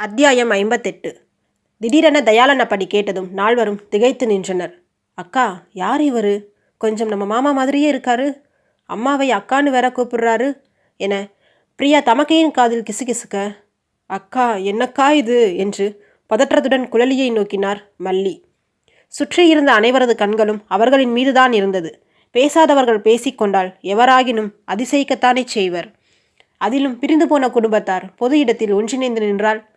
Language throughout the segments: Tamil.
அத்தியாயம் ஐம்பத்தெட்டு. திடீரென தயாளன் அப்படி கேட்டதும் நால்வரும் திகைத்து நின்றனர். அக்கா யார் இவரு? கொஞ்சம் நம்ம மாமா மாதிரியே இருக்காரு. அம்மாவை அக்கான்னு வேற கூப்பிடுறாரு என பிரியா தமக்கையின் காதில் கிசுகிசுக்க அக்கா என்னக்கா இது? என்று பதற்றத்துடன் குழலியை நோக்கினார் மல்லி. சுற்றியிருந்த அனைவரது கண்களும் அவர்களின் மீதுதான் இருந்தது. பேசாதவர்கள் பேசிக்கொண்டால் எவராகினும் அதிசயிக்கத்தானே செய்வர். அதிலும் பிரிந்து போன குடும்பத்தார் பொது இடத்தில் ஒன்றிணைந்து நின்றால்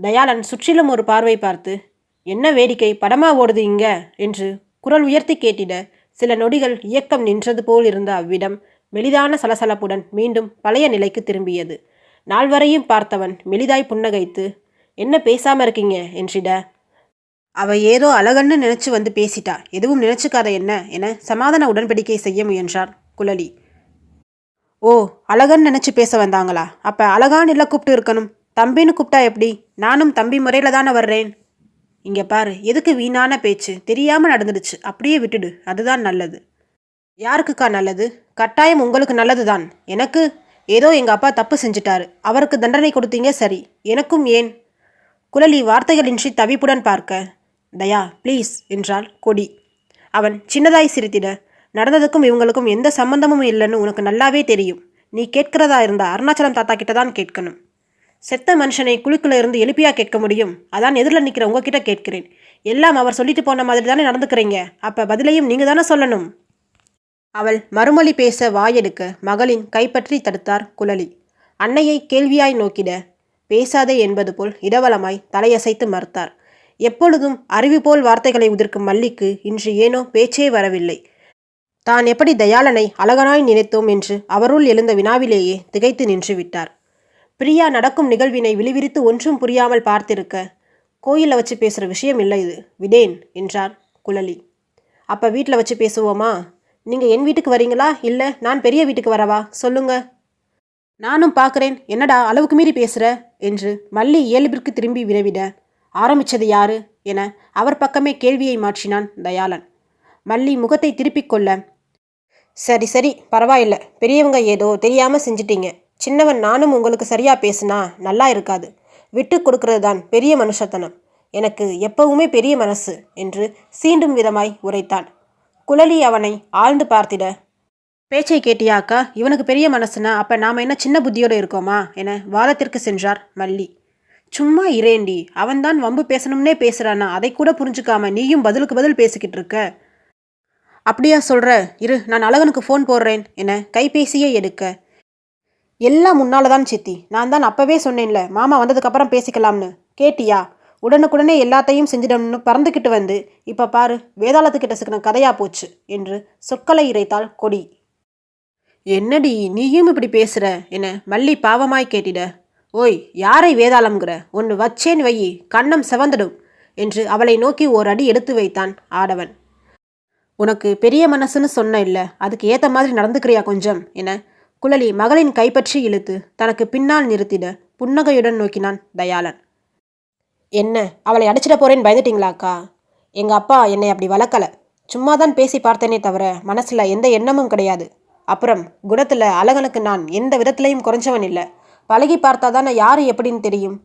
தயாளன் சுற்றிலும் ஒரு பார்வை பார்த்து என்ன வேடிக்கை? படமா ஓடுது இங்க? என்று குரல் உயர்த்தி கேட்டிட சில நொடிகள் இயக்கம் நின்றது போல் இருந்த அவ்விடம் மெலிதான சலசலப்புடன் மீண்டும் பழைய நிலைக்கு திரும்பியது. நால்வரையும் பார்த்தவன் மெலிதாய் புன்னகைத்து என்ன பேசாம இருக்கீங்க? என்றிட. அவ ஏதோ அழகன்னு நினைச்சு வந்து பேசிட்டா எதுவும் நினைச்சுக்காத என்ன? என சமாதான உடன்படிக்கை செய்ய முயன்றார் குழலி. ஓ அழகன் நினைச்சு பேச வந்தாங்களா? அப்ப அழகான் இல்லை கூப்பிட்டு இருக்கணும். தம்பின்னு கூப்பிட்டா எப்படி? நானும் தம்பி முறையில் தானே வர்றேன். இங்கே பாரு எதுக்கு வீணான பேச்சு? தெரியாமல் நடந்துடுச்சு. அப்படியே விட்டுடு. அதுதான் நல்லது. யாருக்குக்கா நல்லது? கட்டாயம் உங்களுக்கு நல்லதுதான். எனக்கு ஏதோ எங்கள் அப்பா தப்பு செஞ்சிட்டாரு. அவருக்கு தண்டனை கொடுத்தீங்க சரி. எனக்கும் ஏன்? குழலி வார்த்தைகளின்றி தவிப்புடன் பார்க்க. தயா ப்ளீஸ் என்றாள் கொடி. அவன் சின்னதாய் சிரித்திட. நடந்ததுக்கும் இவங்களுக்கும் எந்த சம்பந்தமும் இல்லைன்னு உனக்கு நல்லாவே தெரியும். நீ கேட்கிறதா இருந்தா அருணாச்சலம் தாத்தா கிட்ட தான் கேட்கணும். செத்த மனுஷனை குழுக்கில் இருந்து எழுப்பியாக கேட்க முடியும்? அதான் எதிரில் நிற்கிற உங்ககிட்ட கேட்கிறேன். எல்லாம் அவர் சொல்லிட்டு போன மாதிரி தானே நடந்துக்கிறீங்க? அப்போ பதிலையும் நீங்கள் தானே சொல்லணும்? அவள் மறுமொழி பேச வாயெடுக்க மகளின் கைப்பற்றி தடுத்தார் குழலி. அன்னையை கேள்வியாய் நோக்கிட பேசாதே என்பது போல் இடவலமாய் தலையசைத்து மறுத்தார். எப்பொழுதும் அறிவு போல் வார்த்தைகளை உதிர்க்கும் மல்லிக்கு இன்று ஏனோ பேச்சே வரவில்லை. தான் எப்படி தயாளனை அழகனாய் நினைத்தோம் என்று அவருள் எழுந்த வினாவிலேயே திகைத்து நின்று விட்டார். பிரியா நடக்கும் நிகழ்வினை விழிவிரித்து ஒன்றும் புரியாமல் பார்த்திருக்க. கோயிலில் வச்சு பேசுகிற விஷயம் இல்லை இது. விடேன் என்றார் குழலி. அப்போ வீட்டில் வச்சு பேசுவோமா? நீங்கள் என் வீட்டுக்கு வரீங்களா? இல்லை நான் பெரிய வீட்டுக்கு வரவா? சொல்லுங்க. நானும் பார்க்குறேன் என்னடா அளவுக்கு மீறி பேசுகிற என்று மல்லி இயல்பிற்கு திரும்பி விரைவிட. ஆரம்பிச்சது யாரு? என அவர் பக்கமே கேள்வியை மாற்றினான் தயாளன். மல்லி முகத்தை திருப்பிக் கொள்ள. சரி சரி பரவாயில்ல. பெரியவங்க ஏதோ தெரியாமல் செஞ்சிட்டீங்க. சின்னவன் நானும் உங்களுக்கு சரியா பேசுனா நல்லா இருக்காது. விட்டு கொடுக்கறது தான் பெரிய மனுஷத்தனம். எனக்கு எப்பவுமே பெரிய மனசு என்று சீண்டும் விதமாய் உரைத்தான். குழலி அவனை ஆழ்ந்து பார்த்திட பேச்சை கேட்டியா அக்கா? இவனுக்கு பெரிய மனசுனா அப்ப நாம என்ன சின்ன புத்தியோடு இருக்கோமா? என வாதத்திற்கு சென்றார் மல்லி. சும்மா இரேண்டி அவன்தான் வம்பு பேசணும்னே பேசுறானா? அதை கூட புரிஞ்சுக்காம நீயும் பதிலுக்கு பதில் பேசிக்கிட்டு இருக்க. அப்படியா சொல்ற இரு நான் அழகனுக்கு ஃபோன் போடுறேன் என கைபேசியை எடுக்க எல்லாம் முன்னால தான் சித்தி. நான் தான் அப்பவே சொன்னேன்ல மாமா வந்ததுக்கப்புறம் பேசிக்கலாம்னு. கேட்டியா? உடனுக்குடனே எல்லாத்தையும் செஞ்சிடணும்னு பறந்துக்கிட்டு வந்து இப்போ பாரு வேதாளத்துக்கிட்ட சிக்கின கதையா போச்சு என்று சொற்களை இறைத்தாள் கொடி. என்னடி நீயும் இப்படி பேசுற? என மல்லி பாவமாய் கேட்டிட. ஓய் யாரை வேதாளம்ங்கிற? ஒன்று வச்சேன் வையி கண்ணம் செவந்துடும் என்று அவளை நோக்கி ஓர் அடி எடுத்து வைத்தான் ஆடவன். உனக்கு பெரிய மனசுன்னு சொன்ன இல்லை அதுக்கு ஏற்ற மாதிரி நடந்துக்கிறியா கொஞ்சம்? என குழலி மகளின் கைப்பற்றி இழுத்து தனக்கு பின்னால் நிறுத்திட புன்னகையுடன் நோக்கினான் தயாளன். என்ன அவளை அடிச்சிட போறேன்னு பயந்துட்டீங்களாக்கா? எங்க அப்பா என்னை அப்படி வளர்க்கல. சும்மா தான் பேசி பார்த்தேனே தவிர மனசுல எந்த எண்ணமும் கிடையாது. அப்புறம் குணத்துல அழகனுக்கு நான் எந்த விதத்திலையும் குறைஞ்சவன் இல்லை. பழகி பார்த்தா தானே யாரு எப்படின்னு தெரியும்?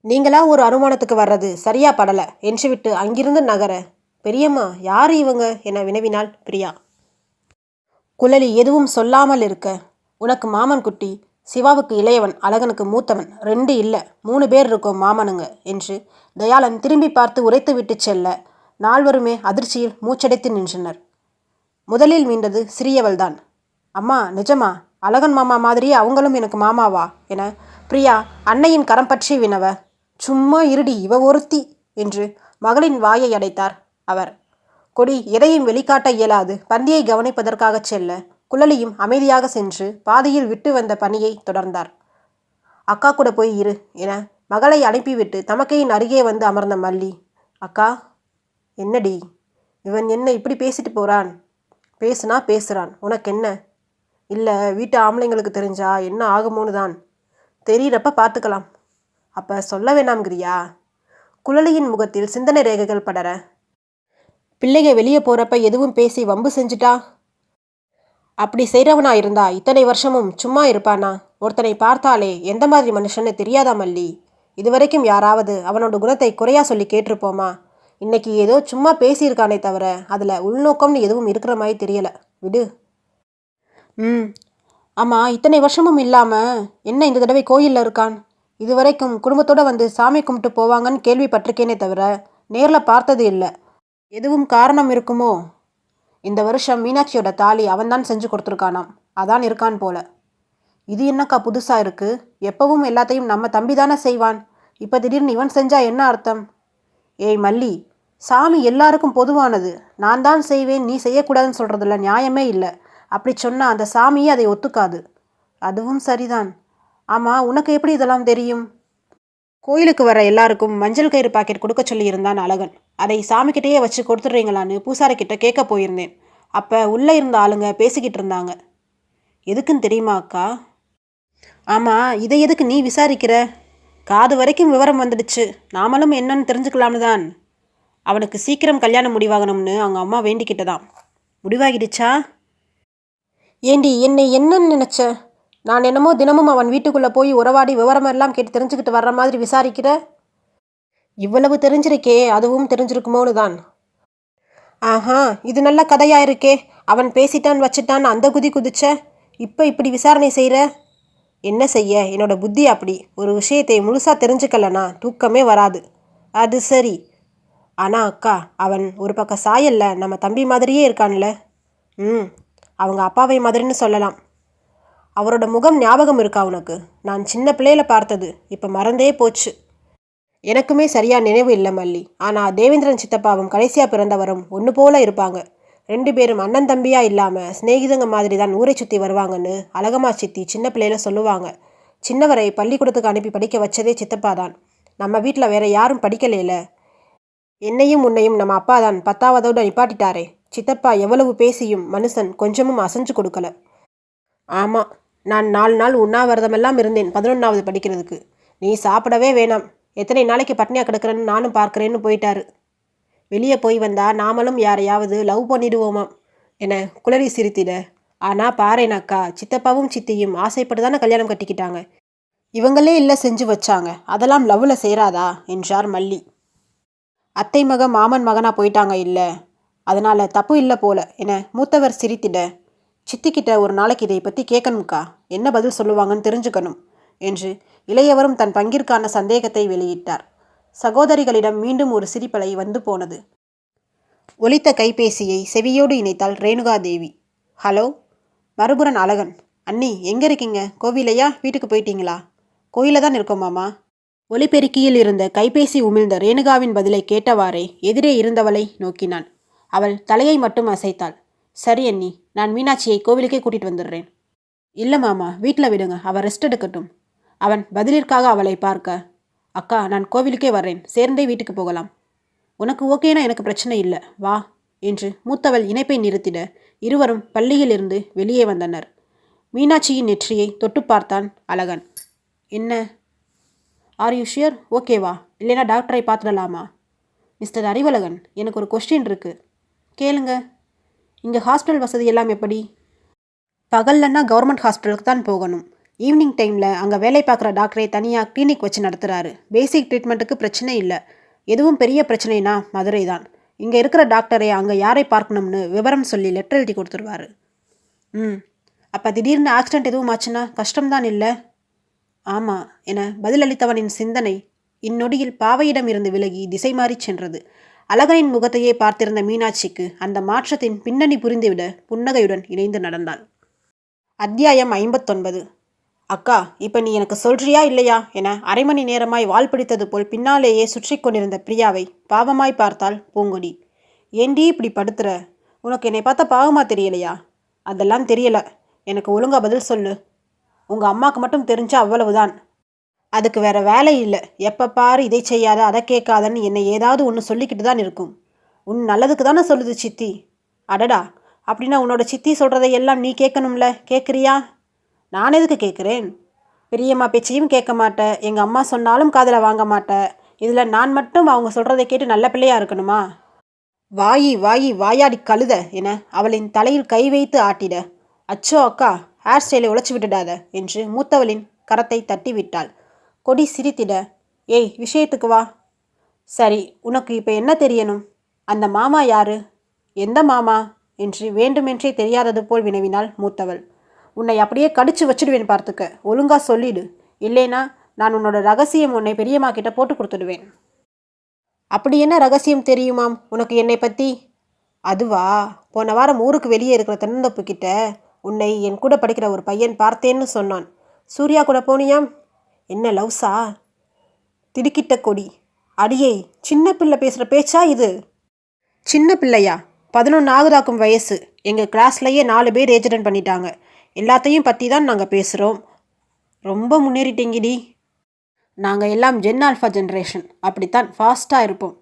நீங்களா ஒரு அனுமானத்துக்கு வர்றது சரியா படல. என்று விட்டு அங்கிருந்து நகர பெரியம்மா யாரு இவங்க? என வினவினாள் பிரியா. குழலி எதுவும் சொல்லாமல் இருக்க உனக்கு மாமன் குட்டி சிவாவுக்கு இளையவன் அழகனுக்கு மூத்தவன் ரெண்டு இல்லை மூணு பேர் இருக்கோம் மாமனுங்க என்று தயாளன் திரும்பி பார்த்து உரைத்து விட்டு செல்ல நால்வருமே அதிர்ச்சியில் மூச்சடைத்து நின்றனர். முதலில் மீண்டது சிறியவள்தான். அம்மா நிஜமா அழகன் மாமா மாதிரியே அவங்களும் எனக்கு மாமாவா? என பிரியா அன்னையின் கரம் பற்றி வினவ சும்மா இருடி இவ ஒருத்தி என்று மகளின் வாயை அடைத்தார் அவர். கொடி எதையும் வெளிக்காட்ட இயலாது பந்தியை கவனிப்பதற்காக செல்ல குழலியும் அமைதியாக சென்று பாதையில் விட்டு வந்த பணியை தொடர்ந்தார். அக்கா கூட போய் இரு என மகளை அனுப்பிவிட்டு தமக்கையின் அருகே வந்து அமர்ந்த மல்லி அக்கா என்னடி? இவன் என்ன இப்படி பேசிட்டு போறான்? பேசுனா பேசுகிறான் உனக்கு என்ன இல்லை வீட்டு ஆம்பளைங்களுக்கு தெரிஞ்சா என்ன ஆகுமோன்னு தான். தெரியிறப்ப பார்த்துக்கலாம் அப்போ சொல்ல வேணாம்கிறியா குழலியின் முகத்தில் சிந்தனை ரேகைகள் படர. பிள்ளைங்க வெளியே போகிறப்ப எதுவும் பேசி வம்பு செஞ்சுட்டா? அப்படி செய்கிறவனா இருந்தா இத்தனை வருஷமும் சும்மா இருப்பானா? ஒருத்தனை பார்த்தாலே எந்த மாதிரி மனுஷன்னு தெரியாதா மல்லி? இதுவரைக்கும் யாராவது அவனோட குணத்தை குறையா சொல்லி கேட்டிருப்போமா? இன்னைக்கு ஏதோ சும்மா பேசியிருக்கானே தவிர அதில் உள்நோக்கம்னு எதுவும் இருக்கிற மாதிரி தெரியலை. விடு. ம். ஆமாம் இத்தனை வருஷமும் இல்லாமல் என்ன இந்த தடவை கோயிலில் இருக்கான்? இதுவரைக்கும் குடும்பத்தோடு வந்து சாமி கும்பிட்டு போவாங்கன்னு கேள்விப்பட்டிருக்கேனே தவிர நேரில் பார்த்தது இல்லை. எதுவும் காரணம் இருக்குமோ? இந்த வருஷம் மீனாட்சியோட தாலி அவன்தான் செஞ்சு கொடுத்துருக்கானாம். அதான் இருக்கான் போல. இது என்னக்கா புதுசாக இருக்குது எப்பவும் எல்லாத்தையும் நம்ம தம்பி தானே செய்வான். இப்போ திடீர்னு இவன் செஞ்சா என்ன அர்த்தம்? ஏய் மல்லி சாமி எல்லாருக்கும் பொதுவானது. நான் தான் செய்வேன் நீ செய்யக்கூடாதுன்னு சொல்கிறதுல நியாயமே இல்லை. அப்படி சொன்னால் அந்த சாமியே அதை ஒத்துக்காது. அதுவும் சரிதான். ஆமாம் உனக்கு எப்படி இதெல்லாம் தெரியும்? கோயிலுக்கு வர எல்லாருக்கும் மஞ்சள் கயிறு பாக்கெட் கொடுக்க சொல்லியிருந்தான் அழகன். அதை சாமிக்கிட்டேயே வச்சு கொடுத்துட்றீங்களான்னு பூசார்கிட்ட கேட்க போயிருந்தேன். அப்போ உள்ளே இருந்த ஆளுங்க பேசிக்கிட்டு இருந்தாங்க. எதுக்குன்னு தெரியுமா அக்கா? ஆமாம் இதை எதுக்கு நீ விசாரிக்கிற? காது வரைக்கும் விவரம் வந்துடுச்சு. நாமளும் என்னன்னு தெரிஞ்சுக்கலாம்னு தான் அவனுக்கு சீக்கிரம் கல்யாணம் முடிவாகணும்னு அவங்க அம்மா வேண்டிக்கிட்டதாம். முடிவாகிடுச்சா? ஏண்டி என்னை என்னன்னு நினச்ச? நான் என்னமோ தினமும் அவன் வீட்டுக்குள்ளே போய் உறவாடி விவரமெல்லாம் கேட்டு தெரிஞ்சுக்கிட்டு வர்ற மாதிரி விசாரிக்கிற? இவ்வளவு தெரிஞ்சிருக்கே அதுவும் தெரிஞ்சிருக்குமோன்னு தான். ஆஹா இது நல்ல கதையா இருக்கே. அவன் பேசிட்டான் வச்சிட்டான் அந்த குதி குதிச்ச. இப்போ இப்படி விசாரணை செய்கிற என்ன செய்ய? என்னோட புத்தி அப்படி. ஒரு விஷயத்தை முழுசாக தெரிஞ்சுக்கலனா தூக்கமே வராது. அது சரி. ஆனால் அக்கா அவன் ஒரு பக்கம் சாயல்ல நம்ம தம்பி மாதிரியே இருக்கான்ல. ம் அவங்க அப்பாவை மாதிரின்னு சொல்லலாம். அவரோட முகம் ஞாபகம் இருக்கா உனக்கு? நான் சின்ன பிள்ளையில பார்த்தது. இப்போ மறந்தே போச்சு. எனக்குமே சரியா நினைவு இல்லை மல்லி. ஆனால் தேவேந்திரன் சித்தப்பாவும் கடைசியாக பிறந்தவரும் ஒன்று போல இருப்பாங்க. ரெண்டு பேரும் அண்ணன் தம்பியா இல்லாமல் சிநேகிதங்க மாதிரி தான் ஊரை சுற்றி வருவாங்கன்னு அழகம்மா சித்தி சின்ன பிள்ளையில சொல்லுவாங்க. சின்னவரை பள்ளிக்கூடத்துக்கு அனுப்பி படிக்க வச்சதே சித்தப்பா தான் நம்ம வீட்டில் வேற யாரும் படிக்கலையில. என்னையும் உன்னையும் நம்ம அப்பா தான் பத்தாவதோடு நிப்பாட்டிட்டாரே. சித்தப்பா எவ்வளவு பேசியும் மனுஷன் கொஞ்சமும் அசைஞ்சு கொடுக்கல. ஆமாம் நான் நாலு நாள் உண்ணாவிரதமெல்லாம் இருந்தேன் பதினொன்றாவது படிக்கிறதுக்கு. நீ சாப்பிடவே வேணாம். எத்தனை நாளைக்கு பட்னியாக கிடக்கிறேன்னு நானும் பார்க்குறேன்னு போயிட்டாரு. வெளியே போய் வந்தால் நாமளும் யாரையாவது லவ் பண்ணிடுவோமாம் என குளறி சிரித்திட. ஆனால் பாரேன் அக்கா சித்தப்பாவும் சித்தியும் ஆசைப்பட்டு தானே கல்யாணம் கட்டிக்கிட்டாங்க. இவங்களே இல்லை செஞ்சு வச்சாங்க. அதெல்லாம் லவ்வில் சேராதா? என்றார் மல்லி. அத்தை மக மாமன் மகனாக போயிட்டாங்க இல்லை. அதனால் தப்பு இல்லை போல என மூத்தவர் சிரித்திட. சித்திக்கிட்ட ஒரு நாளைக்கு இதை பற்றி கேட்கணும்க்கா. என்ன பதில் சொல்லுவாங்கன்னு தெரிஞ்சுக்கணும் என்று இளையவரும் தன் பங்கிற்கான சந்தேகத்தை வெளியிட்டார். சகோதரிகளிடம் மீண்டும் ஒரு சிரிப்பலை வந்து போனது. ஒலித்த கைபேசியை செவியோடு இணைத்தாள் ரேணுகா தேவி. ஹலோ மறுபுறன் அழகன். அண்ணி எங்கே இருக்கீங்க? கோவிலையா? வீட்டுக்கு போயிட்டீங்களா? கோயிலில் தான் இருக்கோம் மாமா. ஒலிபெருக்கியில் இருந்த கைபேசி உமிழ்ந்த ரேணுகாவின் பதிலை கேட்டவாறே எதிரே இருந்தவளை நோக்கினான். அவள் தலையை மட்டும் அசைத்தாள். சரி அண்ணி நான் மீனாட்சியை கோவிலுக்கே கூட்டிட்டு வந்துடுறேன். இல்லை மாமா வீட்டில் விடுங்க அவள் ரெஸ்ட் எடுக்கட்டும். அவன் பதிலிற்காக அவளை பார்க்க அக்கா நான் கோவிலுக்கே வர்றேன் சேர்ந்தே வீட்டுக்கு போகலாம். உனக்கு ஓகேனா எனக்கு பிரச்சனை இல்லை வா என்று மூத்தவள் இணைப்பை நிறுத்திட இருவரும் பள்ளியிலிருந்து வெளியே வந்தனர். மீனாட்சியின் நெற்றியை தொட்டு பார்த்தான் அழகன். என்ன? ஆர் யூ ஷியர் ஓகேவா இல்லைனா டாக்டரை பார்த்துடலாமா? மிஸ்டர் அறிவழகன் எனக்கு ஒரு கொஸ்டின் இருக்கு. கேளுங்க. இங்கே ஹாஸ்பிட்டல் வசதி எல்லாம் எப்படி? பகல்லன்னா கவர்மெண்ட் ஹாஸ்பிட்டலுக்கு தான் போகணும். ஈவினிங் டைமில் அங்கே வேலை பார்க்குற டாக்டரை தனியாக கிளினிக் வச்சு நடத்துகிறாரு பேசிக் ட்ரீட்மெண்ட்டுக்கு பிரச்சனை இல்லை. எதுவும் பெரிய பிரச்சனைனா மதுரை தான். இங்கே இருக்கிற டாக்டரை அங்கே யாரை பார்க்கணும்னு விவரம் சொல்லி லெட்டர் எழுதி கொடுத்துருவாரு. ம். அப்போ திடீர்னு ஆக்சிடென்ட் எதுவும் ஆச்சுன்னா கஷ்டம்தான் இல்லை? ஆமாம் என பதிலளித்தவனின் சிந்தனை இந்நொடியில் பாவையிடம் இருந்து விலகி திசை மாறிச் சென்றது. அழகனின் முகத்தையே பார்த்திருந்த மீனாட்சிக்கு அந்த மாற்றத்தின் பின்னணி புரிந்துவிட புன்னகையுடன் இணைந்து நடந்தாள். அத்தியாயம் ஐம்பத்தொன்பது. அக்கா இப்போ நீ எனக்கு சொல்றியா இல்லையா? என அரை மணி நேரமாய் வால் பிடித்தது போல் பின்னாலேயே சுற்றி கொண்டிருந்த பிரியாவை பாவமாய் பார்த்தாள் பூங்கொடி. ஏண்டி இப்படி படுத்துற? உனக்கு என்னை பார்த்தா பாவமா தெரியலையா? அதெல்லாம் தெரியல. எனக்கு ஒழுங்கா பதில் சொல்லு. உங்கள் அம்மாவுக்கு மட்டும் தெரிஞ்சா அவ்வளவுதான். அதுக்கு வேற வேலை இல்லை. எப்போ பாரு இதை செய்யாத அதை கேட்காதன்னு என்னை ஏதாவது ஒன்று சொல்லிக்கிட்டு தான் இருக்கும். உன் நல்லதுக்கு தானே சொல்லுது சித்தி. அடடா அப்படின்னா உன்னோட சித்தி சொல்கிறதை எல்லாம் நீ கேட்கணும்ல. கேட்குறியா? நான் எதுக்கு கேட்குறேன்? பெரியம்மா பேச்சையும் கேட்க மாட்டேன் எங்கள் அம்மா சொன்னாலும் காதில் வாங்க மாட்டேன் இதில் நான் மட்டும் அவங்க சொல்கிறதை கேட்டு நல்ல பிள்ளையாக இருக்கணுமா? வாயி வாயி வாயாடி கழுத என அவளின் தலையில் கை வைத்து ஆட்டிட. அச்சோ அக்கா ஹேர் ஸ்டைலை உழைச்சி விட்டுடாத என்று மூத்தவளின் கரத்தை தட்டி விட்டாள் கொடி சிரித்திட. ஏய் விஷயத்துக்கு வா. சரி உனக்கு இப்போ என்ன தெரியணும்? அந்த மாமா யாரு? எந்த மாமா? என்று வேண்டுமென்றே தெரியாதது போல் வினவினாள் மூத்தவள். உன்னை அப்படியே கடிச்சு வச்சிடுவேன் பார்த்துக்க. ஒழுங்கா சொல்லிடு. இல்லைனா நான் உன்னோட ரகசியம் உன்னை பெரியம்மா கிட்ட போட்டு கொடுத்துடுவேன். அப்படி என்ன ரகசியம் தெரியுமாம் உனக்கு என்னை பற்றி அதுவா போன வாரம் ஊருக்கு வெளியே இருக்கிற தென்னந்தப்பு கிட்ட உன்னை என் கூட படிக்கிற ஒரு பையன் பார்த்தேன்னு சொன்னான். சூர்யா கூட போனியாம்? என்ன லவ்ஸா? திடுக்கிட்ட கொடி. அடியே சின்ன பிள்ளை பேசுகிற பேச்சா இது? சின்ன பிள்ளையா? பதினொன்று ஆகுதாக்கும் வயசு. எங்கள் கிளாஸ்லேயே நாலு பேர் ஏஜிடன் பண்ணிட்டாங்க. எல்லாத்தையும் பற்றி தான் நாங்கள் பேசுகிறோம் ரொம்ப முன்னேறிட்டீங்கடி. நாங்கள் எல்லாம் ஜென் ஆல்ஃபா ஜென்ரேஷன். அப்படித்தான் ஃபாஸ்ட்டாக இருப்போம்.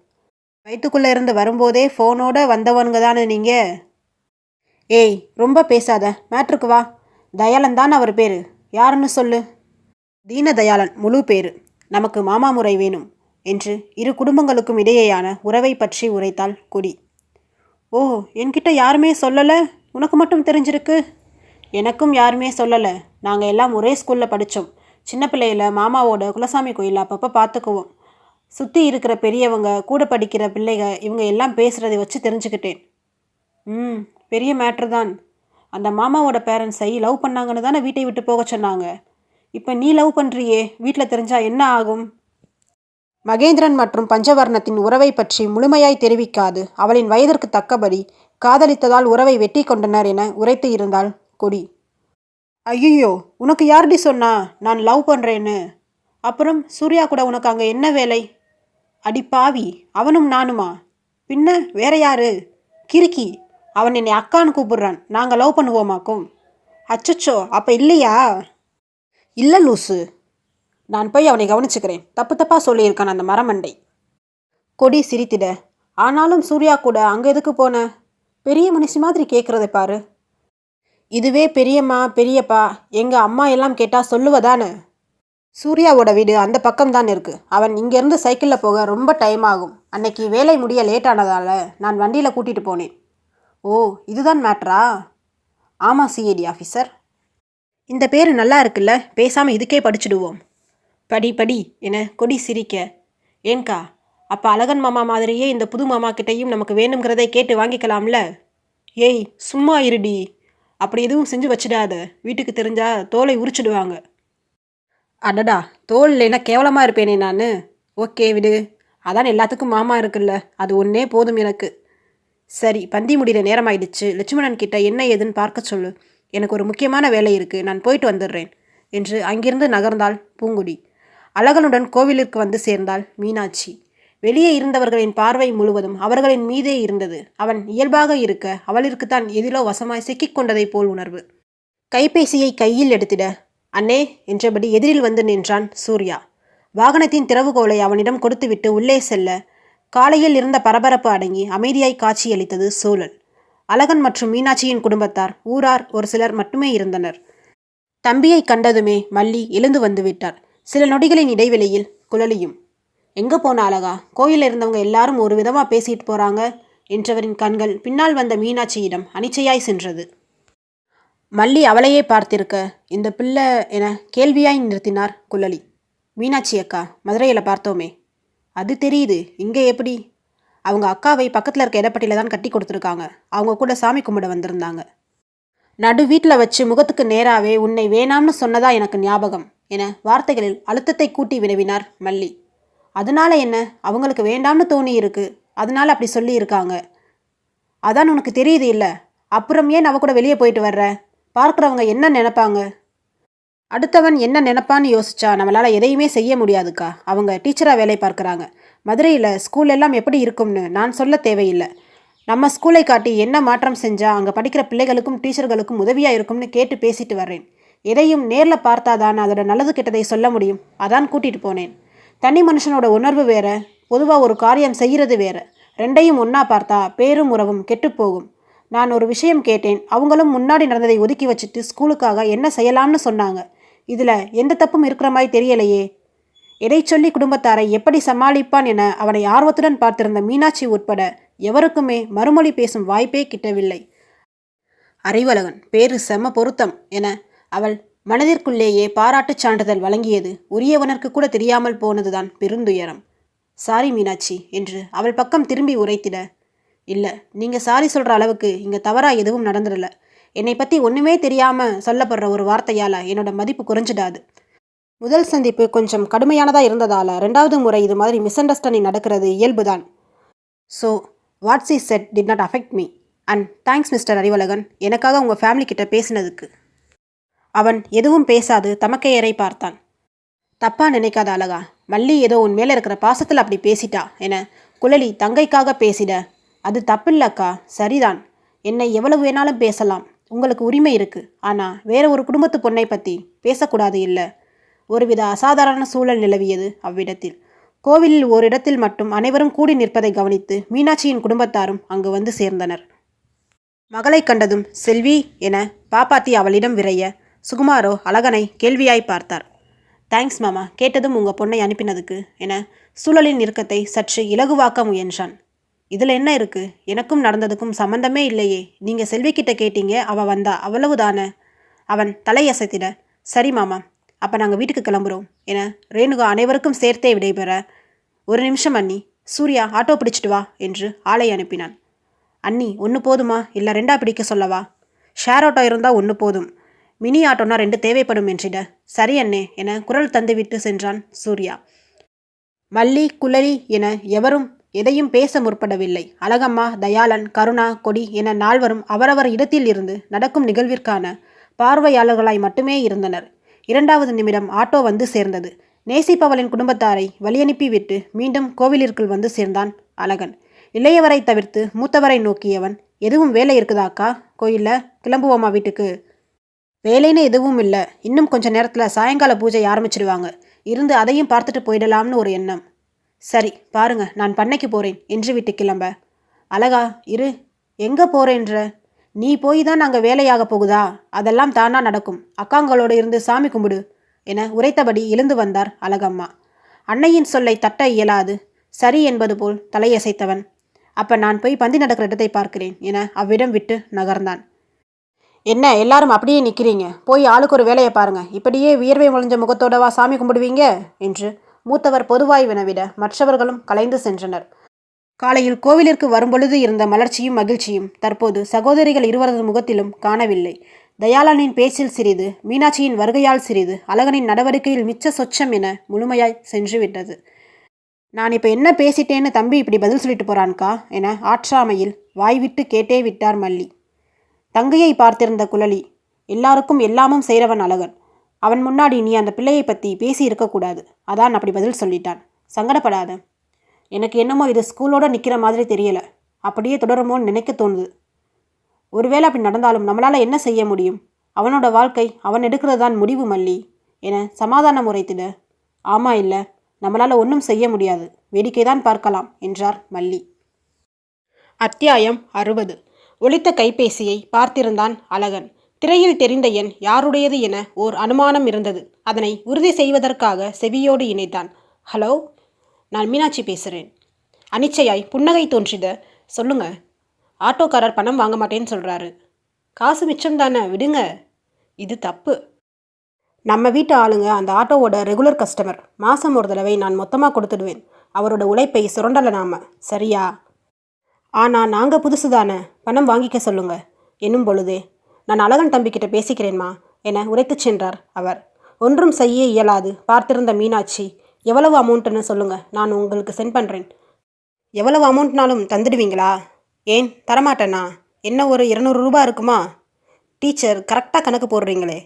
வயிற்றுக்குள்ளே இருந்து வரும்போதே ஃபோனோட வந்தவனுங்க தானே நீங்கள் ஏய் ரொம்ப பேசாத. மேட்ருக்கு வா. தயாளன் தான் அவர் பேர். யாருன்னு சொல்லு. தீனதயாளன் முழு பேரு நமக்கு மாமா முறை வேணும் என்று இரு குடும்பங்களுக்கும் இடையேயான உறவை பற்றி உரைத்தாள் கொடி. ஓ என்கிட்ட யாருமே சொல்லலை? உனக்கு மட்டும் தெரிஞ்சிருக்கு? எனக்கும் யாருமே சொல்லலை. நாங்கள் எல்லாம் ஒரே ஸ்கூலில் படித்தோம் சின்ன பிள்ளையில் மாமாவோட குலசாமி கோயில் அப்பப்போ பார்த்துக்குவோம் சுற்றி இருக்கிற பெரியவங்க கூட படிக்கிற பிள்ளைங்க இவங்க எல்லாம் பேசுகிறதை வச்சு தெரிஞ்சுக்கிட்டேன். ம் பெரிய மேட்ரு தான். அந்த மாமாவோட பேரண்ட்ஸை லவ் பண்ணாங்கன்னு தானே வீட்டை விட்டு போக சொன்னாங்க. இப்போ நீ லவ் பண்ணுறியே வீட்டில் தெரிஞ்சால் என்ன ஆகும்? மகேந்திரன் மற்றும் பஞ்சவர்ணத்தின் உறவை பற்றி முழுமையாய் தெரிவிக்காது. அவளின் வயதிற்கு தக்கபடி காதலித்ததால் உறவை வெட்டி கொண்டனர் என உரைத்து இருந்தாள் கொடி. ஐயோ உனக்கு யார்டி சொன்னா நான் லவ் பண்ணுறேன்னு அப்புறம் சூர்யா கூட உனக்கு அங்கே என்ன வேலை? அடி பாவி அவனும் நானுமா? பின்ன வேற யாரு? கிறுக்கி அவன் என்னை அக்கான்னு கூப்பிடுறான். நாங்கள் லவ் பண்ணுவோமாக்கும்? அச்சச்சோ அப்போ இல்லையா? இல்லை லூசு. நான் போய் அவனை கவனிச்சுக்கிறேன். தப்பு தப்பாக சொல்லியிருக்கான் அந்த மரமண்டை. கொடி சிரித்திட. ஆனாலும் சூர்யா கூட அங்கே எதுக்கு போன? பெரிய மனுஷி மாதிரி கேட்குறத பாரு. இதுவே பெரியம்மா பெரியப்பா எங்கள் அம்மா எல்லாம் கேட்டால் சொல்லுவதானே? சூர்யாவோட வீடு அந்த பக்கம் தான் இருக்கு. அவன் இங்கேருந்து சைக்கிளில் போக ரொம்ப டைம் ஆகும். அன்னைக்கு வேலை முடிய லேட்டானதால் நான் வண்டியில் கூட்டிகிட்டு போனேன். ஓ இதுதான் மேட்ரா ஆமாம் சிஐடி ஆஃபீஸர் இந்த பேர் நல்லா இருக்குல்ல? பேசாமல் இதுக்கே படிச்சிடுவோம். படி படி என கொடி சிரிக்க. ஏன்கா அப்போ அழகன் மாமா மாதிரியே இந்த புது மாமா கிட்டேயும் நமக்கு வேணுங்கிறதை கேட்டு வாங்கிக்கலாம்ல? ஏய் சும்மா இருடி. அப்படி எதுவும் செஞ்சு வச்சிடாத. வீட்டுக்கு தெரிஞ்சா தோலை உரிச்சிடுவாங்க. அடடா தோல் இல்லைன்னா கேவலமாக இருப்பேனே நான். ஓகே விடு. அதான் எல்லாத்துக்கும் மாமா இருக்குல்ல. அது ஒன்றே போதும் எனக்கு. சரி பந்தி முடிகிற நேரமாயிடுச்சு லட்சுமணன் கிட்ட என்ன ஏதுன்னு பார்க்க சொல்லு. எனக்கு ஒரு முக்கியமான வேலை இருக்குது நான் போயிட்டு வந்துடுறேன் என்று அங்கிருந்து நகர்ந்தாள் பூங்குடி. அழகனுடன் கோவிலிற்கு வந்து சேர்ந்தாள் மீனாட்சி. வெளியே இருந்தவர்களின் பார்வை முழுவதும் அவர்களின் மீதே இருந்தது. அவன் இயல்பாக இருக்க அவளிற்குத்தான் எதிலோ வசமாய் சிக்கிக் கொண்டதைப் போல் உணர்வு. கைபேசியை கையில் எடுத்திட அண்ணே என்றபடி எதிரில் வந்து நின்றான் சூர்யா. வாகனத்தின் திறவுகோலை அவனிடம் கொடுத்துவிட்டு உள்ளே செல்ல காலையில் இருந்த பரபரப்பு அடங்கி அமைதியாய் காட்சியளித்தது சூழல். அழகன் மற்றும் மீனாட்சியின் குடும்பத்தார் ஊரார் ஒரு சிலர் மட்டுமே இருந்தனர். தம்பியை கண்டதுமே மல்லி எழுந்து வந்து விட்டார். சில நொடிகளின் இடைவெளியில் குழலியும் எங்கே போன அழகா? கோயிலில் இருந்தவங்க எல்லாரும் ஒரு விதமாக பேசிட்டு போறாங்க என்றவரின் கண்கள் பின்னால் வந்த மீனாட்சியிடம் அனிச்சையாய் சென்றது. மல்லி அவளையே பார்த்திருக்க இந்த பிள்ளை என கேள்வியாய் நிறுத்தினார் குழலி. மீனாட்சி அக்கா மதுரையில் பார்த்தோமே. அது தெரியுது. இங்கே எப்படி? அவங்க அக்காவை பக்கத்தில் இருக்க இடப்பட்டியில் தான் கட்டி கொடுத்துருக்காங்க. அவங்க கூட சாமி கும்பிட வந்திருந்தாங்க. நடு வீட்டில் வச்சு முகத்துக்கு நேராகவே உன்னை வேணாம்னு சொன்னதா எனக்கு ஞாபகம் என வார்த்தைகளில் அழுத்தத்தை கூட்டி வினவினார் மல்லி. அதனால என்ன? அவங்களுக்கு வேண்டாம்னு தோணி இருக்கு. அதனால அப்படி சொல்லி இருக்காங்க. அதான் உனக்கு தெரியுது இல்லை? அப்புறம் ஏன் அவ கூட வெளியே போயிட்டு வர்ற? பார்க்குறவங்க என்ன நினைப்பாங்க? அடுத்தவன் என்ன நினைப்பான்னு யோசிச்சா நம்மளால் எதையுமே செய்ய முடியாதுக்கா. அவங்க டீச்சராக வேலை பார்க்குறாங்க. மதுரையில் ஸ்கூல் எல்லாம் எப்படி இருக்கும்னு நான் சொல்ல தேவையில்லை. நம்ம ஸ்கூலை காட்டி என்ன மாற்றம் செஞ்சால் அங்கே படிக்கிற பிள்ளைகளுக்கும் டீச்சர்களுக்கும் உதவியாக இருக்கும்னு கேட்டு பேசிட்டு வர்றேன். எதையும் நேரில் பார்த்தாதான் அதோட நல்லது கெட்டதை சொல்ல முடியும். அதான் கூட்டிகிட்டு போனேன். தனி மனுஷனோட உணர்வு வேற பொதுவாக ஒரு காரியம் செய்கிறது வேற. ரெண்டையும் ஒன்றா பார்த்தா பேரும் உறவும் கெட்டுப்போகும் நான் ஒரு விஷயம் கேட்டேன். அவங்களும் முன்னாடி நடந்ததை ஒதுக்கி வச்சுட்டு ஸ்கூலுக்காக என்ன செய்யலாம்னு சொன்னாங்க. இதில் எந்த தப்பும் இருக்கிற மாதிரி தெரியலையே. எதை சொல்லி குடும்பத்தாரை எப்படி சமாளிப்பான் என அவனை ஆர்வத்துடன் பார்த்திருந்த மீனாட்சி உட்பட எவருக்குமே மறுமொழி பேசும் வாய்ப்பே கிட்டவில்லை. அறிவழகன் பேரு செம பொருத்தம் என அவள் மனதிற்குள்ளேயே பாராட்டுச் சான்றிதழ் வழங்கியது உரியவனருக்கு கூட தெரியாமல் போனதுதான் பெருந்துயரம். சாரி மீனாட்சி என்று அவள் பக்கம் திரும்பி உரைத்திட இல்லை நீங்கள் சாரி சொல்கிற அளவுக்கு இங்கே தவறாக எதுவும் நடந்துடல. என்னை பற்றி ஒன்றுமே தெரியாமல் சொல்லப்படுற ஒரு வார்த்தையால் என்னோட மதிப்பு குறைஞ்சிடாது. முதல் சந்திப்பு கொஞ்சம் கடுமையானதாக இருந்ததால் ரெண்டாவது முறை இது மாதிரி மிஸ் அண்டர்ஸ்டாண்டிங் நடக்கிறது இயல்புதான். So what's is said did not affect me and thanks mister Arivazhagan. எனக்காக உங்கள் ஃபேமிலி கிட்ட பேசினதுக்கு. அவன் எதுவும் பேசாது தமக்கையரை பார்த்தான். தப்பா நினைக்காத அழகா மல்லி ஏதோ உன் மேலே இருக்கிற பாசத்தில் அப்படி பேசிட்டா என குழலி தங்கைக்காக பேசிட அது தப்பில்லக்கா சரிதான். என்னை எவ்வளவு வேணாலும் பேசலாம். உங்களுக்கு உரிமை இருக்கு. ஆனால் வேற ஒரு குடும்பத்து பொண்ணை பற்றி பேசக்கூடாது இல்லை. ஒருவித அசாதாரண சூழல் நிலவியது அவ்விடத்தில். கோவிலில் ஓரிடத்தில் மட்டும் அனைவரும் கூடி நிற்பதை கவனித்து மீனாட்சியின் குடும்பத்தாரும் அங்கு வந்து சேர்ந்தனர். மகளை கண்டதும் செல்வி என பாப்பாத்தி அவளிடம் விரைய சுகுமாரோ அழகனை கேள்வியாய் பார்த்தார். தேங்க்ஸ் மாமா கேட்டதும் உங்கள் பொண்ணை அனுப்பினதுக்கு என சூழலின் இறுக்கத்தை சற்று இலகுவாக்க முயன்றான். இதில் என்ன இருக்கு? எனக்கும் நடந்ததுக்கும் சம்பந்தமே இல்லையே. நீங்கள் செல்விக்கிட்ட கேட்டீங்க அவள் வந்தா அவ்வளவுதானே? அவன் தலையசைத்திட சரி மாமா அப்போ நாங்கள் வீட்டுக்கு கிளம்புறோம். என ரேணுகா அனைவருக்கும் சேர்த்தே விடைபெற. ஒரு நிமிஷம் அண்ணி. சூர்யா ஆட்டோ பிடிச்சிட்டு வா என்று ஆளை அனுப்பினான். அண்ணி ஒன்று போதுமா? இல்லை ரெண்டா பிடிக்க சொல்லவா? ஷேர் ஆட்டோ இருந்தால் ஒன்று போதும். மினி ஆட்டோனா ரெண்டு தேவைப்படும் என்றிட. சரி அண்ணே என குரல் தந்துவிட்டு சென்றான் சூர்யா. மல்லி குழலி என எவரும் எதையும் பேச முற்படவில்லை. அழகம்மா தயாளன் கருணா கொடி என நால்வரும் அவரவர் இடத்தில் இருந்து நடக்கும் நிகழ்விற்கான பார்வையாளர்களாய் மட்டுமே இருந்தனர். இரண்டாவது நிமிடம் ஆட்டோ வந்து சேர்ந்தது. நேசிப்பவளின் குடும்பத்தாரை வழியனுப்பி விட்டு மீண்டும் கோவிலிற்குள் வந்து சேர்ந்தான் அழகன். இளையவரை தவிர்த்து மூத்தவரை நோக்கியவன் எதுவும் வேலை இருக்குதாக்கா கோயிலில் கிளம்புவோமா வீட்டுக்கு? வேலைன்னு எதுவும் இல்லை. இன்னும் கொஞ்ச நேரத்தில் சாயங்கால பூஜை ஆரம்பிச்சிடுவாங்க இருந்து அதையும் பார்த்துட்டு போயிடலாம்னு ஒரு எண்ணம். சரி பாருங்க. நான் பண்ணைக்கு போகிறேன் என்று விட்டு கிளம்ப. அழகா இரு. எங்கே போகிறேன்ற நீ போய் தான் அங்கே வேலையாக போகுதா? அதெல்லாம் தானா நடக்கும். அக்காங்களோடு இருந்து சாமி கும்பிடு என உரைத்தபடி எழுந்து வந்தார் அழகம்மா. அன்னையின் சொல்லை தட்ட இயலாது. சரி என்பது போல் தலையசைத்தவன். அப்ப நான் போய் பந்தி நடக்கிற இடத்தை பார்க்கிறேன் என அவ்விடம் விட்டு நகர்ந்தான். என்ன எல்லாரும் அப்படியே நிற்கிறீங்க போய் ஆளுக்கு ஒரு வேலையை பாருங்க. இப்படியே வியர்வை முழிஞ்ச முகத்தோடவா சாமி கும்பிடுவீங்க? என்று மூத்தவர் பொதுவாய் வினவிட மற்றவர்களும் கலைந்து சென்றனர். காலையில் கோவிலிற்கு வரும்பொழுது இருந்த மலர்ச்சியும் மகிழ்ச்சியும் தற்போது சகோதரிகள் இருவரது முகத்திலும் காணவில்லை. தயாளனின் பேச்சில் சிறிது மீனாட்சியின் வருகையால் சிறிது அழகனின் நடவடிக்கையில் மிச்ச சொச்சம் என முழுமையாய் சென்றுவிட்டது. நான் இப்போ என்ன பேசிட்டேன்னு தம்பி இப்படி பதில் சொல்லிட்டு போறான்க்கா என ஆற்றாமையில் வாய்விட்டு கேட்டே விட்டார் மல்லி. தங்கையை பார்த்திருந்த குழலி எல்லாருக்கும் எல்லாமும் செய்கிறவன் அழகன். அவன் முன்னாடி நீ அந்த பிள்ளையை பற்றி பேசி இருக்கக்கூடாது அதான் அப்படி பதில் சொல்லிட்டான். சங்கடப்படாத. எனக்கு என்னமோ இது ஸ்கூலோடு நிற்கிற மாதிரி தெரியல. அப்படியே தொடருமோன்னு நினைக்க தோணுது. ஒருவேளை அப்படி நடந்தாலும் நம்மளால் என்ன செய்ய முடியும்? அவனோட வாழ்க்கை அவன் எடுக்கிறது தான் முடிவு மல்லி என சமாதானம் உரைத்திட. ஆமாம் இல்லை நம்மளால் ஒன்றும் செய்ய முடியாது. வேடிக்கை தான் பார்க்கலாம் என்றார் மல்லி. அத்தியாயம் அறுபது. ஒழித்த கைபேசியை பார்த்திருந்தான் அழகன். திரையில் தெரிந்த எண் யாருடையது என ஓர் அனுமானம் இருந்தது. அதனை உறுதி செய்வதற்காக செவியோடு இணைத்தான். ஹலோ நான் மீனாட்சி பேசுகிறேன் அனிச்சையாய் புன்னகை தோன்றித சொல்லுங்க. ஆட்டோக்காரர் பணம் வாங்க மாட்டேன்னு சொல்கிறாரு காசு மிச்சம் தானே விடுங்க. இது தப்பு. நம்ம வீட்டு ஆளுங்க அந்த ஆட்டோவோட ரெகுலர் கஸ்டமர் மாதம் ஒரு தடவை நான் மொத்தமாக கொடுத்துடுவேன். அவரோட உழைப்பை சுரண்டலை நாம. சரியா? ஆனால் நாங்கள் புதுசு தானே. பணம் வாங்கிக்க சொல்லுங்க. என்னும் பொழுதே. நான் அழகன் தம்பிக்கிட்ட பேசிக்கிறேன்மா என உரைத்துச் சென்றார் அவர். ஒன்றும் செய்ய இயலாது பார்த்திருந்த மீனாட்சி. எவ்வளவு அமௌண்ட்டுன்னு சொல்லுங்கள் நான் உங்களுக்கு சென்ட் பண்ணுறேன் எவ்வளவு அமௌண்ட்னாலும் தந்துடுவீங்களா? ஏன்? தரமாட்டேன்னா என்ன ஒரு இருநூறு ரூபா இருக்குமா? டீச்சர் கரெக்டாக கணக்கு போடுறீங்களே.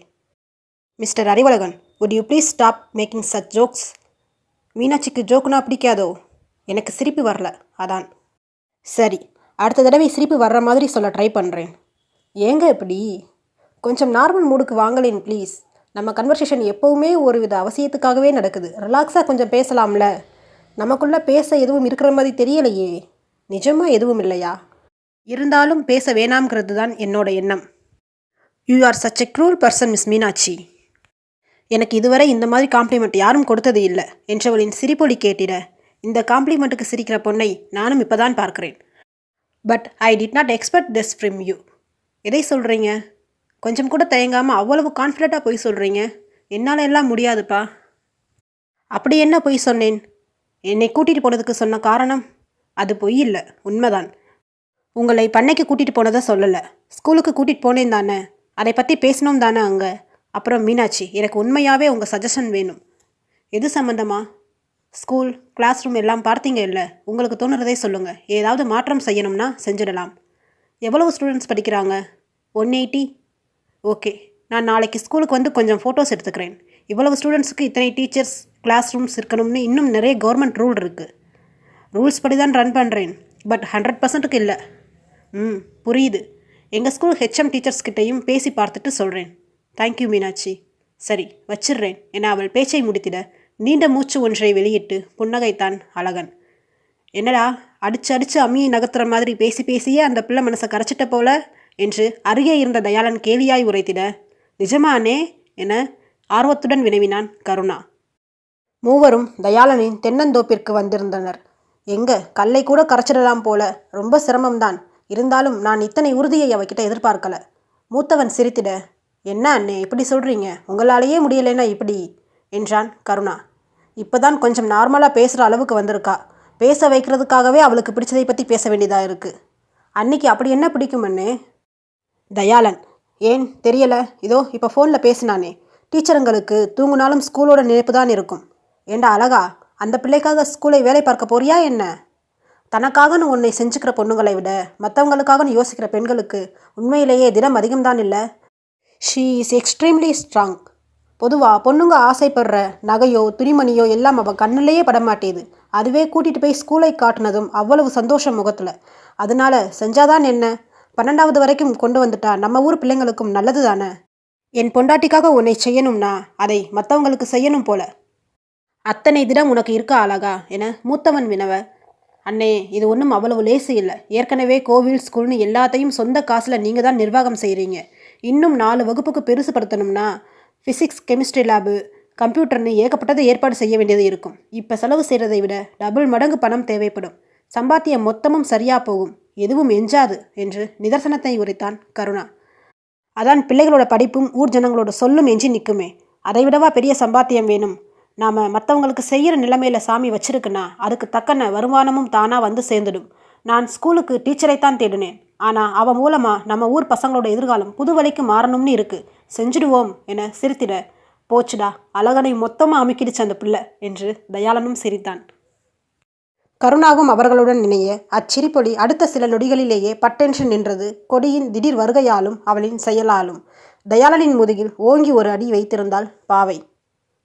Mister Arivazhagan would you please stop making such jokes மீனாட்சிக்கு ஜோக்குனா பிடிக்காதோ? எனக்கு சிரிப்பு வரல. அதான். சரி அடுத்த தடவை சிரிப்பு வர்ற மாதிரி சொல்ல ட்ரை பண்ணுறேன் ஏங்க இப்படி? கொஞ்சம் நார்மல் மூடுக்கு வாங்கலேன் ப்ளீஸ் நம்ம கன்வர்சேஷன் எப்போவுமே ஒரு வித அவசியத்துக்காகவே நடக்குது. ரிலாக்ஸாக கொஞ்சம் பேசலாம்ல. நமக்குள்ளே பேச எதுவும் இருக்கிற மாதிரி தெரியலையே. நிஜமாக எதுவும் இல்லையா? இருந்தாலும் பேச வேணாம்ங்கிறது தான் என்னோட எண்ணம். You are such a cruel person miss Meenakshi எனக்கு இதுவரை இந்த மாதிரி காம்ப்ளிமெண்ட் யாரும் கொடுத்தது இல்லை. என்றவளின் சிரிப்பொலி கேட்டிட. இந்த காம்ப்ளிமெண்ட்டுக்கு சிரிக்கிற பொண்ணை நானும் இப்போதான் பார்க்குறேன். But I did not expect this from you எதை சொல்கிறீங்க கொஞ்சம் கூட தயங்காமல் அவ்வளவு கான்ஃபிடண்ட்டாக போய் சொல்கிறீங்க என்னால் எல்லாம் முடியாதுப்பா. அப்படி என்ன பொய் சொன்னேன்? என்னை கூட்டிகிட்டு போனதுக்கு சொன்ன காரணம்? அது பொய் இல்லை. உண்மைதான். உங்களை பண்ணைக்கு கூட்டிகிட்டு போனதை சொல்லலை. ஸ்கூலுக்கு கூட்டிகிட்டு போனேன் தானே? அதை பற்றி பேசணும் தானே அங்கே? அப்புறம் மீனாட்சி எனக்கு உண்மையாகவே உங்கள் சஜஷன் வேணும். எது சம்மந்தமா ஸ்கூல் கிளாஸ் ரூம் எல்லாம் பார்த்தீங்க இல்லை? உங்களுக்கு தோணுறதே சொல்லுங்கள் ஏதாவது மாற்றம் செய்யணும்னா செஞ்சிடலாம். எவ்வளவு ஸ்டூடெண்ட்ஸ் படிக்கிறாங்க? ஒன் எயிட்டி ஓகே நான் நாளைக்கு ஸ்கூலுக்கு வந்து கொஞ்சம் ஃபோட்டோஸ் எடுத்துக்கிறேன். இவ்வளவு ஸ்டூடெண்ட்ஸுக்கு இத்தனை டீச்சர்ஸ் கிளாஸ் ரூம்ஸ் இருக்கணும்னு இன்னும் நிறைய கவர்மெண்ட் ரூல் இருக்குது ரூல்ஸ் படி தான் ரன் பண்ணுறேன் பட் ஹண்ட்ரட் பர்சன்ட்டுக்கு இல்லை. ம் புரியுது. எங்கள் ஸ்கூல் ஹெச்எம் டீச்சர்ஸ் கிட்டேயும் பேசி பார்த்துட்டு சொல்கிறேன் தேங்க்யூ மீனாட்சி. சரி வச்சிடுறேன். என அவள் பேச்சை முடித்திட. நீண்ட மூச்சு ஒன்றை வெளியிட்டு புன்னகைத்தான் அழகன். என்னடா அடிச்சு அடிச்சு அம்மியை நகர்த்துற மாதிரி பேசி பேசியே அந்த பிள்ளை மனசை கரைச்சிட்ட போல? என்று அருகே இருந்த தயாளன் கேலியாய் உரைத்திட நிஜமானே? என ஆர்வத்துடன் வினவினான் கருணா. மூவரும் தயாளனின் தென்னந்தோப்பிற்கு வந்திருந்தனர். எங்க? கல்லை கூட கரைச்சிடலாம் போல. ரொம்ப சிரமம்தான். இருந்தாலும் நான் இத்தனை உறுதியை அவகிட்ட எதிர்பார்க்கல. மூத்தவன் சிரித்திட என்ன அண்ணே இப்படி சொல்றீங்க? உங்களாலேயே முடியலைன்னா இப்படி? என்றான் கருணா. இப்போதான் கொஞ்சம் நார்மலாக பேசுகிற அளவுக்கு வந்திருக்கா. பேச வைக்கிறதுக்காகவே அவளுக்கு பிடிச்சதை பற்றி பேச வேண்டியதாக இருக்குது அன்னைக்கு அப்படி என்ன பிடிக்கும் அண்ணே? தயாளன். ஏன்? தெரியல. இதோ இப்போ ஃபோனில் பேசினானே. டீச்சருங்களுக்கு தூங்குனாலும் ஸ்கூலோட நினைப்பு தான் இருக்கும். ஏண்டா அழகா? அந்த பிள்ளைக்காக ஸ்கூலை வேலை பார்க்க போறியா என்ன? தனக்காகனு உன்னை செஞ்சுக்கிற பொண்ணுங்களை விட மற்றவங்களுக்காகனு யோசிக்கிற பெண்களுக்கு உண்மையிலேயே தினம் அதிகம்தான் இல்லை? ஷீ இஸ் எக்ஸ்ட்ரீம்லி ஸ்ட்ராங் பொதுவாக பொண்ணுங்க ஆசைப்படுற நகையோ துணிமணியோ எல்லாம் அவள் கண்ணிலேயே படமாட்டேது. அதுவே கூட்டிகிட்டு போய் ஸ்கூலை காட்டினதும் அவ்வளவு சந்தோஷம் முகத்தில். அதனால செஞ்சாதான் என்ன? பன்னெண்டாவது வரைக்கும் கொண்டு வந்துட்டா நம்ம ஊர் பிள்ளைங்களுக்கும் நல்லது தானே என் பொண்டாட்டிக்காக உன்னை செய்யணும்னா அதை மற்றவங்களுக்கு செய்யணும் போல. அத்தனை தினம் உனக்கு இருக்கா அழகா என மூத்தவன் வினவ. அண்ணே இது ஒன்றும் அவ்வளவு லேசு இல்லை. ஏற்கனவே கோவில் ஸ்கூல்னு எல்லாத்தையும் சொந்த காசில் நீங்கள் தான் நிர்வாகம் செய்கிறீங்க இன்னும் நாலு வகுப்புக்கு பெருசுப்படுத்தணும்னா ஃபிசிக்ஸ் கெமிஸ்ட்ரி லேபு கம்ப்யூட்டர்னு ஏகப்பட்டது ஏற்பாடு செய்ய வேண்டியது இருக்கும். இப்போ செலவு செய்கிறதை விட டபுள் மடங்கு பணம் தேவைப்படும். சம்பாத்தியம் மொத்தமும் சரியாக போகும். எதுவும் எஞ்சாது என்று நிதர்சனத்தை உரைத்தான் கருணா. அதான் பிள்ளைகளோட படிப்பும் ஊர் ஜனங்களோட சொல்லும் எஞ்சி நிற்குமே அதை விடவா பெரிய சம்பாத்தியம் வேணும்? நாம் மற்றவங்களுக்கு செய்கிற நிலைமையில் சாமி வச்சிருக்குன்னா அதுக்கு தக்கன வருமானமும் தானாக வந்து சேர்ந்துடும். நான் ஸ்கூலுக்கு டீச்சரைத்தான் தேடினேன். ஆனால் அவன் மூலமாக நம்ம ஊர் பசங்களோட எதிர்காலம் புது வழிக்கு மாறணும்னு இருக்குது செஞ்சுடுவோம் என சிரித்திட போச்சுடா அழகனை மொத்தமாக அமுக்கிடுச்சு அந்த பிள்ளை என்று தயாளனும் சிரித்தான். கருணாகும் அவர்களுடன் இணைய அச்சிரிப்பொலி அடுத்த சில நொடிகளிலேயே பட்டென்று நின்றது. கொடியின் திடீர் வருகையாலும் அவளின் செயலாலும். தயாளனின் முதுகில் ஓங்கி ஒரு அடி வைத்திருந்தாள் பாவை.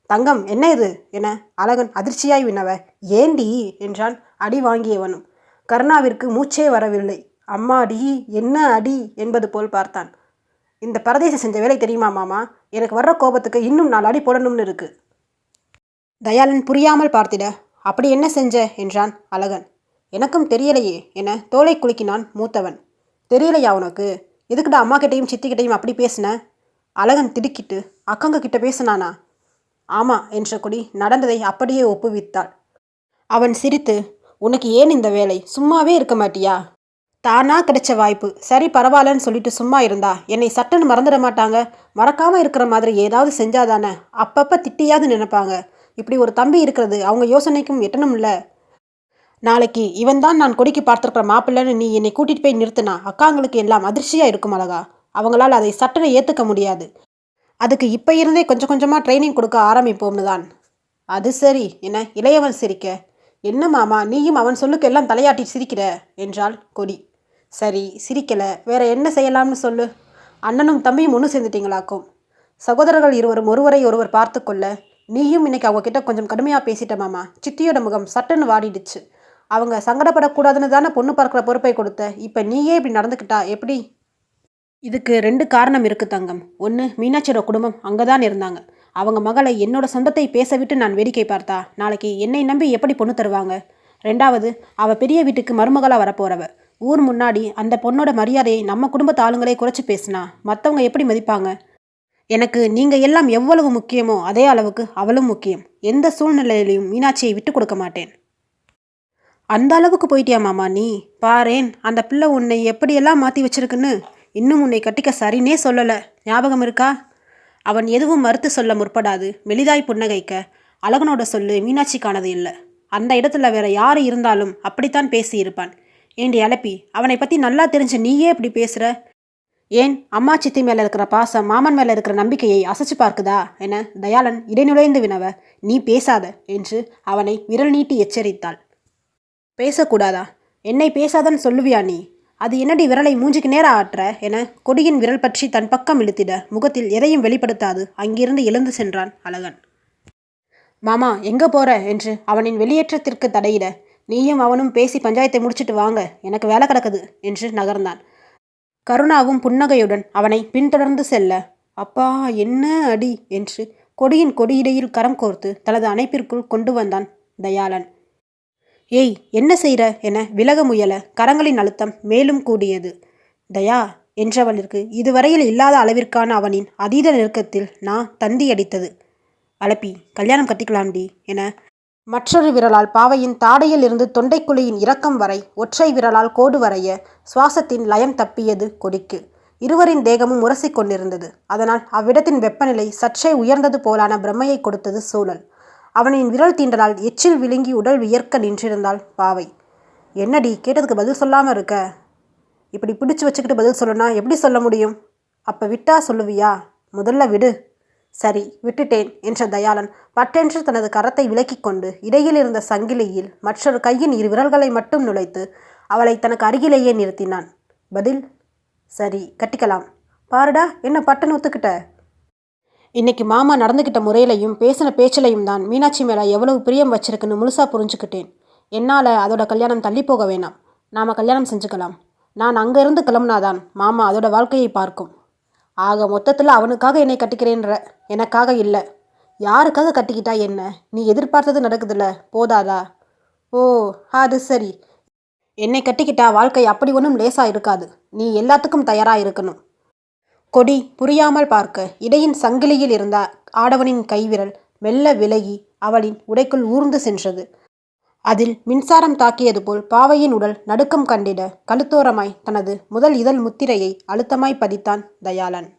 தங்கம் என்ன இது என அழகன் அதிர்ச்சியாய் வினவ. ஏண்டி என்றான் அடி வாங்கியவனும். கருணாவிற்கு மூச்சே வரவில்லை. அம்மாடி என்ன அடி என்பது போல் பார்த்தான். இந்த பரதேசி செஞ்ச வேலை தெரியுமா மாமா? எனக்கு வர்ற கோபத்துக்கு இன்னும் நாலு அடி போடணும்னு இருக்கு தயாளன் புரியாமல் பார்த்திட அப்படி என்ன செஞ்ச? என்றான் அழகன். எனக்கும் தெரியலையே என தோலை குலுக்கினான் மூத்தவன். தெரியலையா உனக்கு? எதுக்கிட்ட அம்மா கிட்டையும் சித்திக்கிட்டையும் அப்படி பேசின? அழகன் திடுக்கிட்டு அக்கங்க கிட்ட பேசினானா? ஆமா என்ற கொடி நடந்ததை அப்படியே ஒப்புவித்தாள். அவன் சிரித்து உனக்கு ஏன் இந்த வேலை? சும்மாவே இருக்க மாட்டியா? தானா கிடைச்ச வாய்ப்பு. சரி பரவாயில்லன்னு சொல்லிட்டு சும்மா இருந்தா? என்னை சட்டன்னு மறந்துட மாட்டாங்க? மறக்காம இருக்கிற மாதிரி ஏதாவது செஞ்சாதானே? அப்பப்ப திட்டியாவது நினைப்பாங்க. இப்படி ஒரு தம்பி இருக்கிறது அவங்க யோசனைக்கும் எட்டணும் இல்லை? நாளைக்கு இவன் தான் நான் கொடிக்கு பார்த்துருக்கிற மாப்பிள்ளைன்னு நீ என்னை கூட்டிட்டு போய் நிறுத்தினா அக்காங்களுக்கு எல்லாம் அதிர்ச்சியாக இருக்கும் அழகா? அவங்களால் அதை சட்டனை ஏற்றுக்க முடியாது. அதுக்கு இப்போ இருந்தே கொஞ்சம் கொஞ்சமாக ட்ரைனிங் கொடுக்க ஆரம்பிப்போம்னு தான். அது சரி என்ன? இளையவன் சிரிக்க. என்ன மாமா நீயும் அவன் சொல்லுக்கு எல்லாம் தலையாட்டி சிரிக்கிற? என்றாள் கொடி. சரி சிரிக்கலை. வேற என்ன செய்யலாம்னு சொல்லு? அண்ணனும் தம்பியும் ஒன்று சேர்ந்துட்டீங்களாக்கும்? சகோதரர்கள் இருவரும் ஒருவரை ஒருவர் பார்த்து கொள்ள நீயும் இன்னைக்கு அவங்க கிட்ட கொஞ்சம் கடுமையாக பேசிட்ட மாமா. சித்தியோட முகம் சட்டுன்னு வாடிடுச்சு. அவங்க சங்கடப்படக்கூடாதுன்னு தானே பொண்ணு பார்க்குற பொறுப்பை கொடுத்த. இப்போ நீயே இப்படி நடந்துக்கிட்டா எப்படி? இதுக்கு ரெண்டு காரணம் இருக்குது தங்கம். ஒன்று மீனாட்சியோட குடும்பம் அங்கே தான் இருந்தாங்க. அவங்க மகளை என்னோட சொந்தத்தை பேச விட்டு நான் வேடிக்கை பார்த்தா. நாளைக்கு என்னை நம்பி எப்படி பொண்ணு தருவாங்க? ரெண்டாவது அவள் பெரிய வீட்டுக்கு மருமகளாக வரப்போறவ. ஊர் முன்னாடி அந்த பொண்ணோட மரியாதையை நம்ம குடும்பத்து ஆளுங்களே குறைச்சி பேசினா. மற்றவங்க எப்படி மதிப்பாங்க? எனக்கு நீங்கள் எல்லாம் எவ்வளவு முக்கியமோ அதே அளவுக்கு அவளும் முக்கியம். எந்த சூழ்நிலையிலையும் மீனாட்சியை விட்டு கொடுக்க மாட்டேன். அந்த அளவுக்கு போயிட்டியா மாமா நீ? பாரேன் அந்த பிள்ளை உன்னை எப்படியெல்லாம் மாற்றி வச்சிருக்குன்னு இன்னும் உன்னை கட்டிக்க சரினே சொல்லலை. ஞாபகம் இருக்கா? அவன் எதுவும் மறுத்து சொல்ல முற்படாது. மெலிதாய் புன்னகைக்க அழகனோட சொல்லு மீனாட்சிக்கானது இல்லை. அந்த இடத்துல வேற யார் இருந்தாலும் அப்படித்தான் பேசியிருப்பான். ஏண்டி அலப்பி அவனை பற்றி நல்லா தெரிஞ்ச நீயே இப்படி பேசுகிற ஏன் அம்மா சித்தி மேலே இருக்கிற பாசம் மாமன் மேலே இருக்கிற நம்பிக்கையை அசைச்சு பார்க்குதா? என தயாளன் இடைநுழைந்து வினவ நீ பேசாத என்று அவனை விரல் நீட்டி எச்சரித்தாள். பேசக்கூடாதா? என்னை பேசாதன்னு சொல்லுவியா நீ? அது என்னடி விரலை மூஞ்சிக்கு நேர ஆற்ற என கொடியின் விரல் பற்றி தன் பக்கம் இழுத்திட முகத்தில் எதையும் வெளிப்படுத்தாது அங்கிருந்து எழுந்து சென்றான் அழகன். மாமா எங்க போற? என்று அவனின் வெளியேற்றத்திற்கு தடையிட நீயும் அவனும் பேசி பஞ்சாயத்தை முடிச்சிட்டு வாங்க. எனக்கு வேலை கிடக்குது என்று நகர்ந்தான். கருணாவும் புன்னகையுடன் அவனை பின்தொடர்ந்து செல்ல அப்பா என்ன அடி? என்று கொடியின் கொடியிடையில் கரம் கோர்த்து தனது அணைப்பிற்குள் கொண்டு வந்தான் தயாளன். ஏய் என்ன செய்ற? என விலக முயல கரங்களின் அழுத்தம் மேலும் கூடியது. தயா என்றவனிற்கு இதுவரையில் இல்லாத அளவிற்கான அவனின் அதீத நெருக்கத்தில் நான் தந்தி அடித்தது அலப்பி கல்யாணம் கட்டிக்கலாம்டி என மற்றொரு விரலால் பாவையின் தாடையில் இருந்து தொண்டைக்குழியின் இறக்கம் வரை ஒற்றை விரலால் கோடு வரைய சுவாசத்தின் லயம் தப்பியது கொடிக்கு. இருவரின் தேகமும் உரசிக் கொண்டிருந்தது. அதனால் அவ்விடத்தின் வெப்பநிலை சற்றே உயர்ந்தது போலான பிரம்மையை கொடுத்தது சூழல். அவனின் விரல் தீண்டலால் எச்சில் விழுங்கி உடல் வியர்க்க நின்றிருந்தாள் பாவை. என்னடி கேட்டதுக்கு பதில் சொல்லாமல் இருக்க? இப்படி பிடிச்சு வச்சுக்கிட்டு பதில் சொல்லனா எப்படி சொல்ல முடியும்? அப்போ விட்டா சொல்லுவியா? முதல்ல விடு. சரி விட்டுட்டேன் என்ற தயாளன் பட்டென்று தனது கரத்தை விலக்கிக் கொண்டு இடையில் இருந்த சங்கிலியில் மற்றொரு கையின் இரு விரல்களை மட்டும் நுழைத்து அவளை தனக்கு அருகிலேயே நிறுத்தினான். பதில் சரி கட்டிக்கலாம். பாருடா என்ன பட்டன் ஒத்துக்கிட்ட? இன்னைக்கு மாமா நடந்துக்கிட்ட முறையிலையும் பேசின பேச்சிலையும் தான் மீனாட்சி மேலே எவ்வளவு பிரியம் வச்சிருக்குன்னு முழுசாக புரிஞ்சுக்கிட்டேன். என்னால் அதோட கல்யாணம் தள்ளி போக வேணாம். நாம கல்யாணம் செஞ்சுக்கலாம். நான் அங்கேருந்து கிளம்புனாதான் மாமா அதோட வாழ்க்கையை பார்க்கும். ஆக மொத்தத்தில் அவனுக்காக என்னை கட்டிக்கிறேன்ற எனக்காக இல்லை. யாருக்காக கட்டிக்கிட்டா என்ன? நீ எதிர்பார்த்தது நடக்குதுல்ல போதாதா? ஓ அது சரி. என்னை கட்டிக்கிட்டா வாழ்க்கை அப்படி ஒன்றும் லேசாக இருக்காது. நீ எல்லாத்துக்கும் தயாராக இருக்கணும். கொடி புரியாமல் பார்க்க. இடையின் சங்கிலியில் இருந்த ஆடவனின் கைவிரல் மெல்ல விலகி அவளின் உடைக்குள் ஊர்ந்து சென்றது. அதில் மின்சாரம் தாக்கியது போல் பாவையின் உடல் நடுக்கம் கண்டிட கழுத்தோரமாய் தனது முதல் இதழ் முத்திரையை அழுத்தமாய் பதித்தான் தயாளன்.